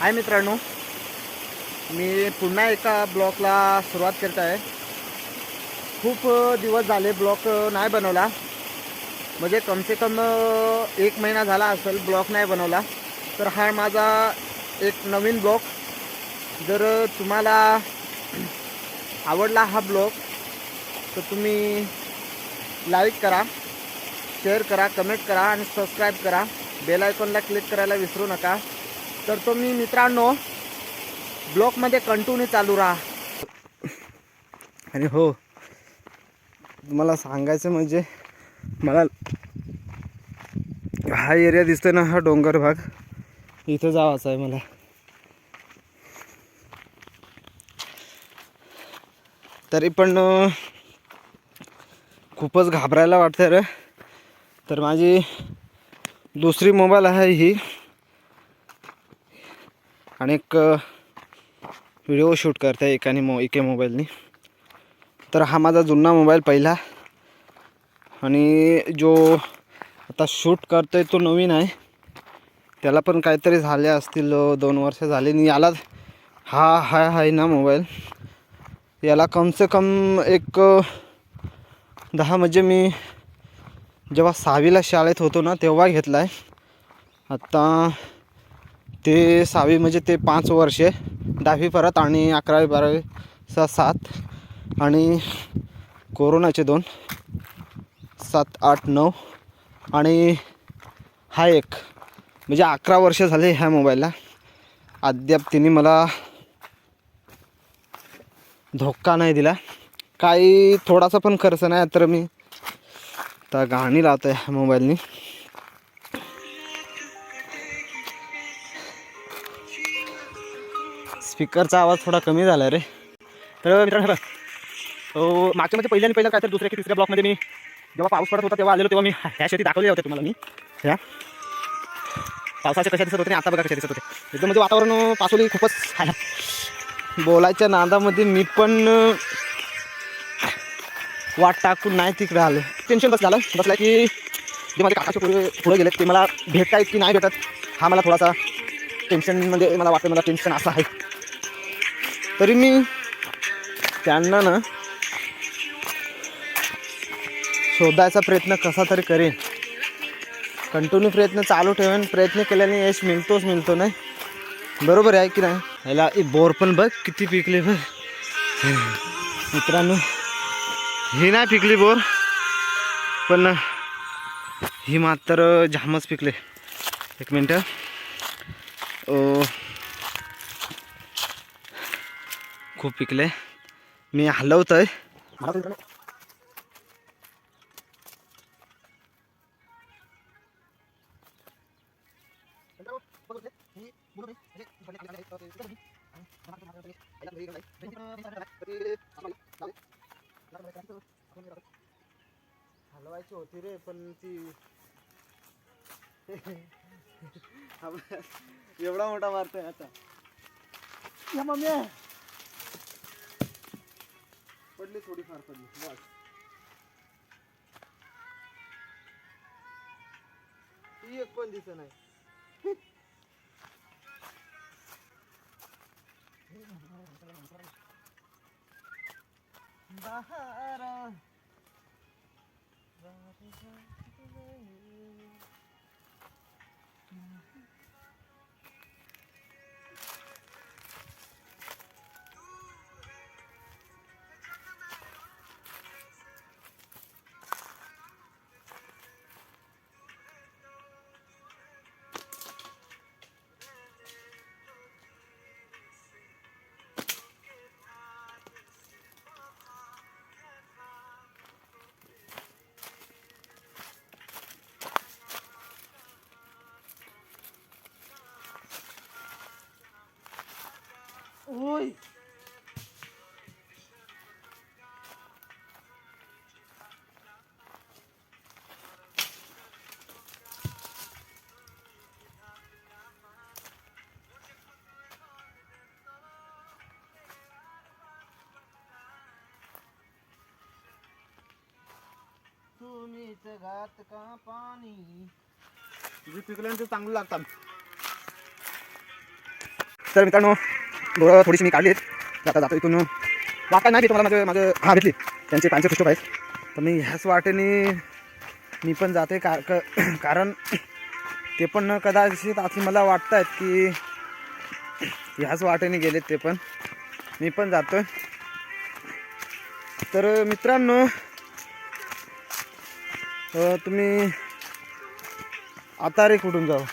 हाय मित्रांनो. मी पुन्हा एका ब्लॉकला सुरुवात करत आहे. खूप दिवस झाले ब्लॉक नाही बनवला. म्हणजे कमसे कम एक महिना झाला असेल ब्लॉक नाही बनवला. तर हा माझा एक नवीन ब्लॉक. जर तुम्हाला आवडला हा ब्लॉग तर तुम्ही लाईक करा शेअर करा कमेंट करा आणि सबस्क्राईब करा. बेल आयकॉनला क्लिक करायला विसरू नका. तर तुम्ही मित्रांनो ब्लॉकमध्ये कंटिन्यू चालू राहा. आणि हो मला सांगायचं म्हणजे मला हा एरिया दिसतोय ना हा डोंगर भाग. इथं जावायचा आहे मला. तरी पण खूपच घाबरायला वाटतं रे. तर माझी दुसरी मोबाईल आहे ही. आणि एक व्हिडिओ शूट करते एकाने मो एके मोबाईलनी तर हा माझा जुना मोबाईल पहिला. आणि जो आता शूट करतोय तो नवीन आहे. त्याला पण काहीतरी झाले असतील दोन वर्ष झाले. आणि याला हा हा आहे ना मोबाईल याला कमसे कम एक दहा म्हणजे मी जेव्हा सहावीला शाळेत होतो ना तेव्हा घेतला आहे आत्ता ते सहावी म्हणजे ते पाच वर्षे दहावी परत आणि अकरावी बारावी सहा सात आणि कोरोनाचे दोन सात आठ नऊ आणि हा एक. म्हणजे अकरा वर्ष झाले ह्या मोबाईलला. अद्याप तिने मला धोका नाही दिला. काही थोडासा पण खर्च नाही तर मी आता गाणी लावतो आहे मोबाईलनी. स्पीकरचा आवाज थोडा कमी झाला रे. तर मित्रांनो मागच्या म्हणजे पहिल्या आणि पहिल्या काय तर दुसऱ्या की तिसऱ्या ब्लॉकमध्ये मी जेव्हा पाऊस पडत होता तेव्हा आलेलो तेव्हा मी ह्या शेती दाखवली होत्या तुम्हाला मी. ह्या. पावसाच्या कशा दिसत होते आता बघा कशा दिसत होते एकदम म्हणजे वातावरण पासोली खूपच बोलायच्या नादामध्ये मी पण वाट टाकून नाही तिकडे आलो. टेन्शन बस झालं. बसलं की जे माझे काकाचे पुढे पुढे गेले ते मला भेटतायत की नाही भेटत हा मला थोडासा टेन्शन म्हणजे मला वाटतं मला टेन्शन असं आहे. तरी मी त्यांना ना शोधायचा प्रयत्न कसा तरी करेन. कंटिन्यू प्रयत्न चालू ठेवेन. प्रयत्न केल्याने यश मिळतोच मिळतो नाही. बरोबर आहे की नाही? ह्याला बोर पण बघ किती पिकले बघ. मित्रांनो. ही नाही पिकली बोर पण ही मात्र जामच पिकले. एक मिनटं. खूप पिकले. मी हलवतोय. हलवायची होती रे पण ती एवढा मोठा मारतोय आता. या मम्मी. पडली थोडीफार पडली. बस. ती एक पण दिसत नाही. बहारा. ओय तुम्हीच घात का पाणी? जे पिकल्यानंतर चांगलं लागतात तर मित्रांनो डोळं थोडीशी मी काढली आहेत. आता जातो इथून. वाट काय नाही तुम्हाला माझं माझं हा भेटली. त्यांचे पांचे पुष्प आहेत. तर मी ह्याच वाटेने मी पण जाते का क कारण ते पण कदाचित असं मला वाटत आहेत की ह्याच वाटेने गेलेत ते पण. मी पण जातोय. तर मित्रांनो तुम्ही आता रे कुठून जाऊ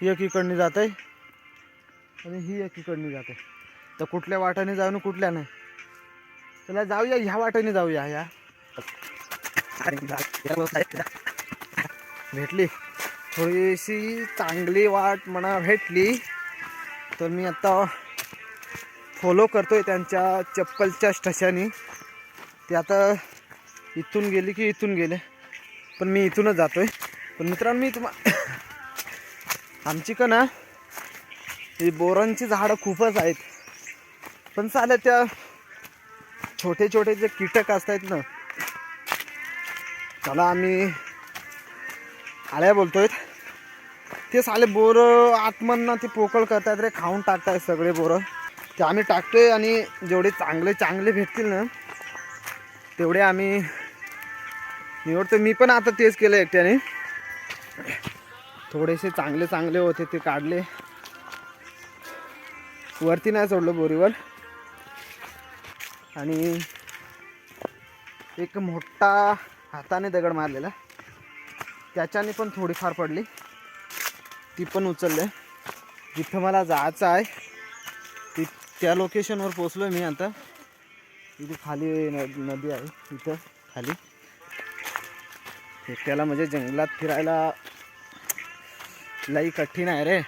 ही एकीकडनी जात आहे आणि ही एकीकडनी जात आहे तर कुठल्या वाटाने जाऊ ना कुठल्या नाही. चला जाऊया ह्या वाटाने जाऊया ह्या. भेटली. थोडीशी चांगली वाट म्हणा भेटली. तर मी आता फॉलो करतोय त्यांच्या चप्पलच्या ठशाने. ते आता इथून गेली की इथून गेले. पण मी इथूनच जातोय. पण मित्रांनो मी तुम्हा आमची का ना ही बोरांची झाडं खूपच आहेत. पण चालेल त्या छोटे छोटे जे कीटक असतात ना त्याला आम्ही आळ्या बोलतोय. ते साले बोरं आतमधनं ते पोकळ करतात रे खाऊन टाकतायत सगळे बोरं. ते आम्ही टाकतोय आणि जेवढे चांगले चांगले भेटतील ना तेवढे आम्ही निवडतो मी पण आता तेच केलं एकट्याने. थोडेसे चांगले चांगले होते ते काढले. वरती नाही सोडलं बोरीवर आणि एक मोठा हाताने दगड मारलेला. त्याच्याने पण थोडीफार पडली. ती पण उचलले. जिथं मला जायचं आहे ती त्या लोकेशनवर पोचलो मी आता. इथे खाली न नदी आहे. इथं खाली. एकट्याला म्हणजे जंगलात फिरायला लई कठीण आहे रे.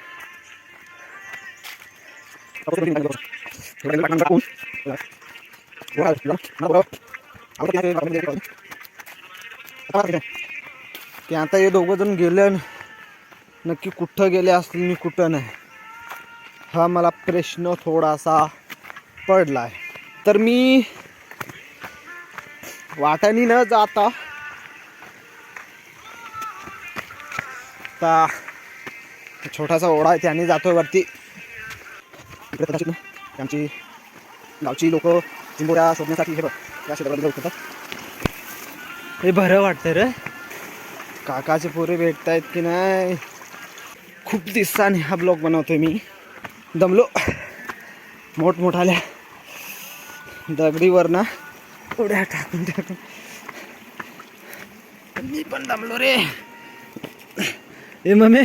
की आता हे दोघं जण गेले नक्की कुठं गेले असतील मी कुठं नाही. हा मला प्रश्न थोडासा पडला आहे तर मी वाटानी न जाता छोटासा ओढा आहे त्याने जातोय वरती. इकडे कदाचित आमची गावची लोक चिंबोऱ्या शोधण्यासाठी हे बघ या जाऊ शकतात हे बरं वाटतं रे. काकाचे पोरे भेटतायत की नाही? खूप दिवसांनी हा ब्लॉग बनवतोय मी. दमलो. मोठमोठाल्या दगडीवर ना उड्या टाकून टाकून. मी पण दमलो रे. ए मम्मी.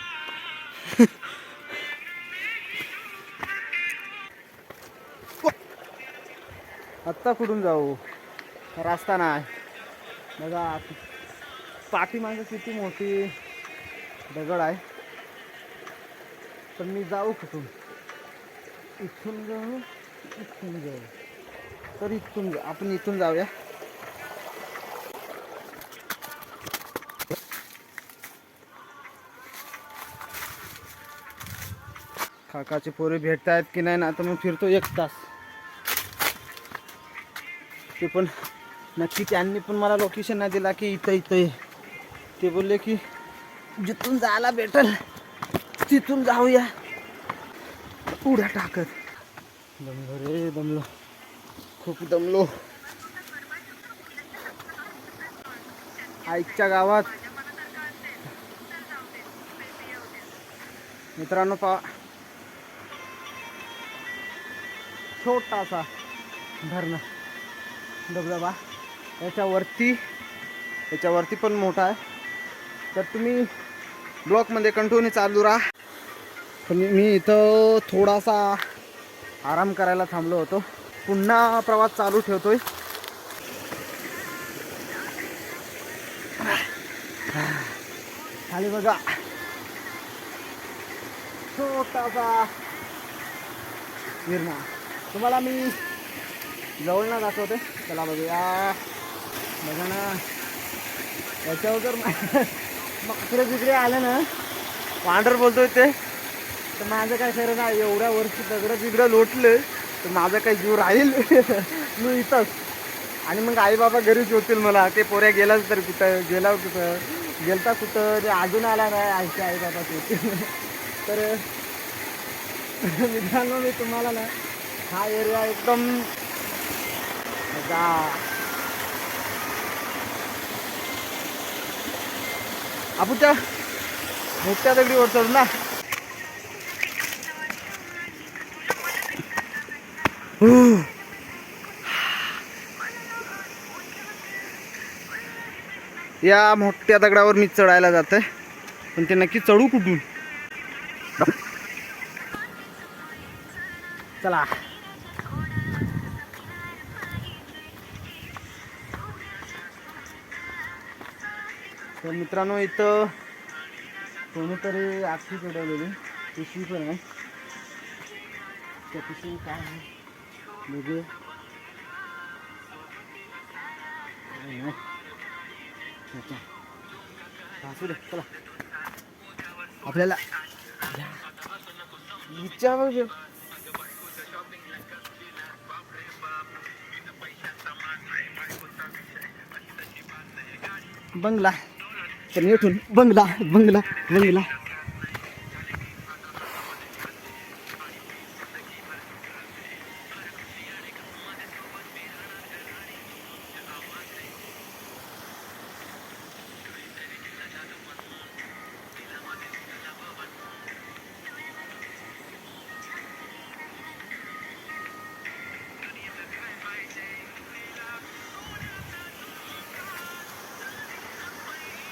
आत्ता कुठून जाऊ? रास्ता नाही. बघा पाठीमागे किती मोठी दगड आहे. पण मी जाऊ कुठून? इथून जाऊ इथून जाऊ. तर इथून जाऊ आपण इथून जाऊया. काकाचे पोरे भेटतायत की नाही ना आता मग फिरतो एक तास. ते पण नक्की त्यांनी पण मला लोकेशन नाही दिला की इथं इथं. ये ते बोलले की जिथून जायला भेटल तिथून जाऊया. उड्या टाकत. दमलो रे दमलो. खूप दमलो. आईच्या गावात. मित्रांनो पा छोटासा धरणं. धबधबा याच्यावरती याच्यावरती पण मोठा आहे. तर तुम्ही ब्लॉकमध्ये कंटिन्यू चालू राहा. पण मी इथं थोडासा आराम करायला थांबलो होतो. पुन्हा प्रवास चालू ठेवतोय. खाली बघा छोटासा गिरणा तुम्हाला मी जवळ ना दाखवते चला बघूया. बघा ना. याच्यावर जर मग तिकडे आलं ना पांढर बोलतोय ते. तर माझं काय खरं ना एवढ्या वर्षी दगडं तिकडं लोटले तर माझा काही जीव राहील? मी इथंच. आणि मग आई बाबा घरीच होतील मला. ते पोऱ्या गेलाच तर कुठं? गेला कुठं? गेलता कुठं? ते अजून आला नाही आईच्या आई बाबा होतील तर मित्रांनो मी तुम्हाला ना हा एरिया एकदम मजा आपण त्या मोठ्या दगडीवर चढू ना या मोठ्या दगडावर मी चढायला जातोय पण ते नक्की चढू कुठून चला तर मित्रांनो इथं कोणीतरी आखी चढवलेली. पिशवी पण आहे. त्या पिशवी काय आहे? बघू असू दे चला. आपल्याला विचार बंगला. पण येथून बंगला बंगला बंगला.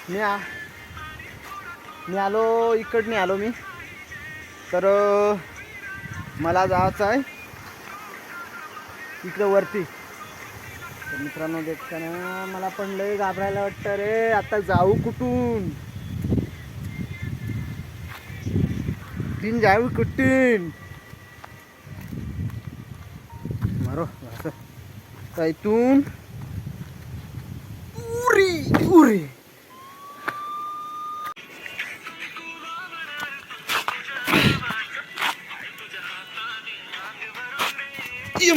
मी आ मी आलो इकडने आलो मी. तर मला जायचं आहे. इकडं वरती. तर मित्रांनो देखताना मला पण लय घाबरायला वाटतं रे. आता जाऊ कुठून? तीन जाऊ कुठून? मारो असं. तर इथून उरी उरी.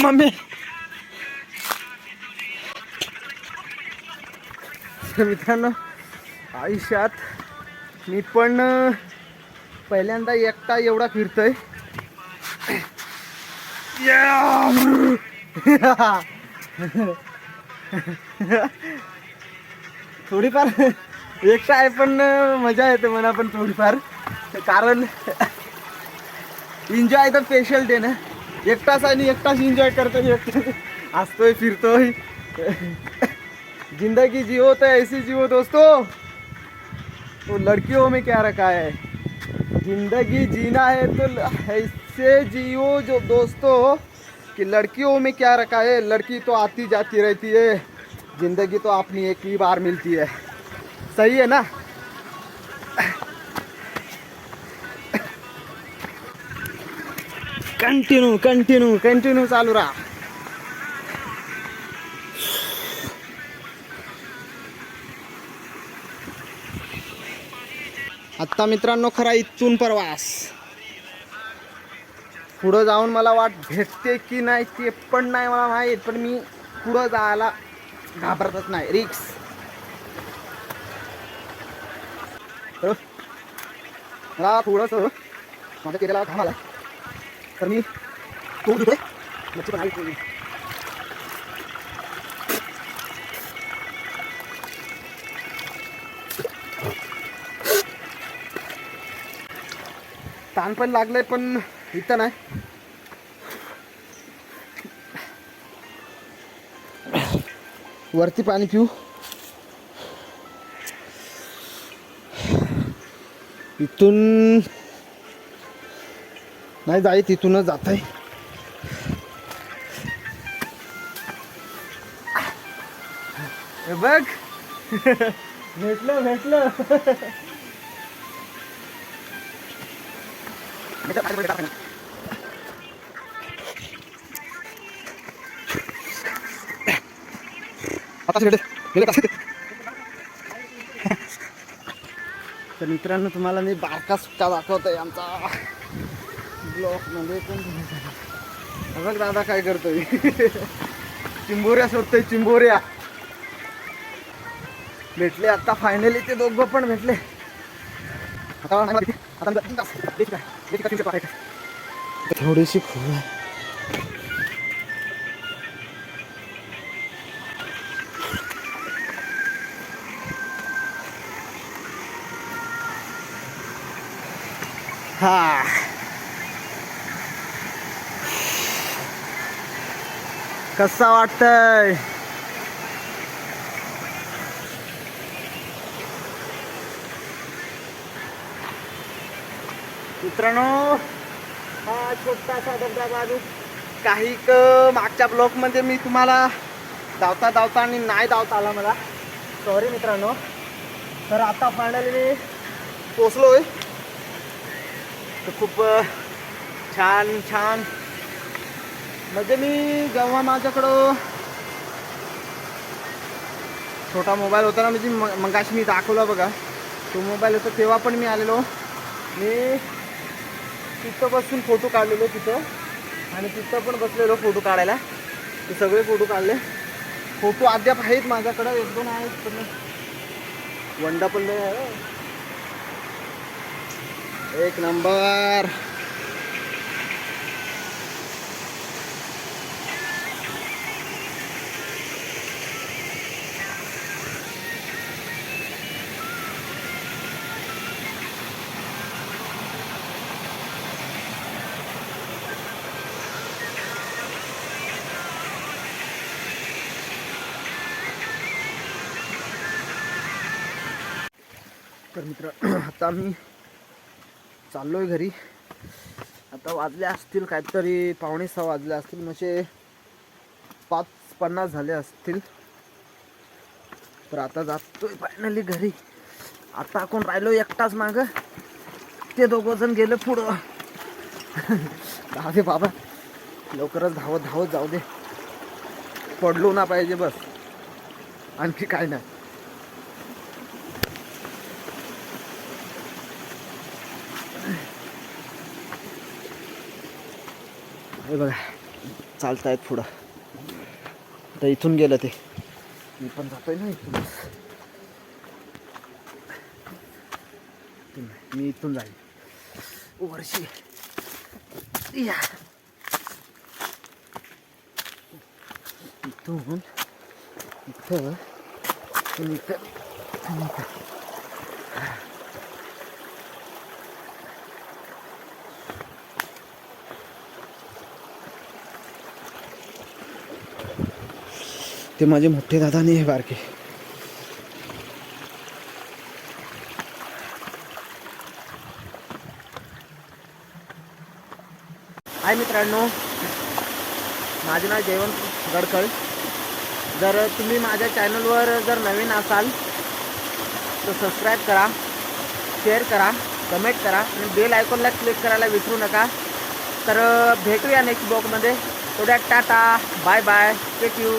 मम्मी. मित्रांनो आयुष्यात मी पण पहिल्यांदा एकटा एवढा फिरतोय. थोडीफार एकटा आहे पण मजा येते म्हणा पण थोडीफार. कारण एन्जॉय तर स्पेशल डे ना. एकटाच आणि एकटाच एन्जॉय करतोय एकटा हसतोय फिरतोय ज़िंदगी जियो तो ऐसी जियो दोस्तों। तो लड़कियों में क्या रखा है? ज़िंदगी जीना है तो ऐसे जियो जो दोस्तों कि लड़कियों में क्या रखा है? लड़की तो आती जाती रहती है। ज़िंदगी तो अपनी एक ही बार मिलती है। सही है ना? कंटिन्यू कंटिन्यू कंटिन्यू चालू राहा आत्ता मित्रांनो खरा इथून प्रवास. पुढं जाऊन मला वाट भेटते की नाही ते पण नाही मला माहीत पण मी पुढं जायला घाबरतच नाही. रिक्स. मला थोडंसं माझ्या केलेला घाम आला तर मी तो घेतोय मच्छी पण आहे ताण पण लागलंय पण इथं नाही. वरती पाणी पिऊ. इथून नाही जाई तिथूनच जात आहे बघ. भेटलं भेटलं. आता गेले तर मित्रांनो तुम्हाला मी बारका सुट्टा दाखवतोय आमचा. ब्लॉक म्हणजे मध्ये पण बघ दादा काय करतोय. चिंबोऱ्या सोडतोय चिंबोऱ्या. भेटले आता फायनली ते दोघं पण भेटले. थोडीशी नाही हा. आता मी तीन तास. देशी काय? देशी का तीनशे पाच आहे? थोडीशी खूप आहे हा कसा वाटतंय? मित्रांनो हा छोटासा धबधबा जो काही क मागच्या ब्लॉकमध्ये मी तुम्हाला धावता धावता आणि नाही धावता आला मला. सॉरी मित्रांनो. तर आता फायनली मी पोचलोय तर खूप छान छान म्हणजे मी जेव्हा माझ्याकडं छोटा मोबाईल होता ना म्हणजे मगाशी मी दाखवला बघा. तो मोबाईल होता तेव्हा पण मी आलेलो. मी तिथं बसून फोटो काढलेलो तिथं. आणि तिथं पण बसलेलो फोटो काढायला. ते सगळे फोटो काढले. फोटो अद्याप आहेत माझ्याकडं. एक दोन आहेत पण वंडा पण आहे. एक नंबर. तर मित्र आता मी आहे घरी. आता वाजले असतील काहीतरी पावणे सहा वाजले असतील म्हणजे पाच पन्नास झाले असतील. तर आता जातोय फायनली घरी. आता कोण राहिलो एकटाच माग. ते दोघं जण गेले पुढं. जाऊ दे बाबा. लवकरच धावत धावत जाऊ दे. पडलो ना पाहिजे बस. आणखी काय नाही. हे बघा चालत आहेत पुढं. तर इथून गेलं ते. मी पण जातोय ना इथून. मी इथून जाईल. वर्षी या. इथून इथं इथं. ते माझे मोठे दादा नाही हे बारके हाय मित्रांनो माझे नाव जयवंत गडकळ. जर तुम्ही माझ्या चॅनलवर जर नवीन असाल तर सबस्क्राईब करा शेअर करा कमेंट करा आणि बेल आयकॉनला क्लिक करायला विसरू नका. तर भेटूया नेक्स्ट ब्लॉगमध्ये थोड्या tata bye bye take you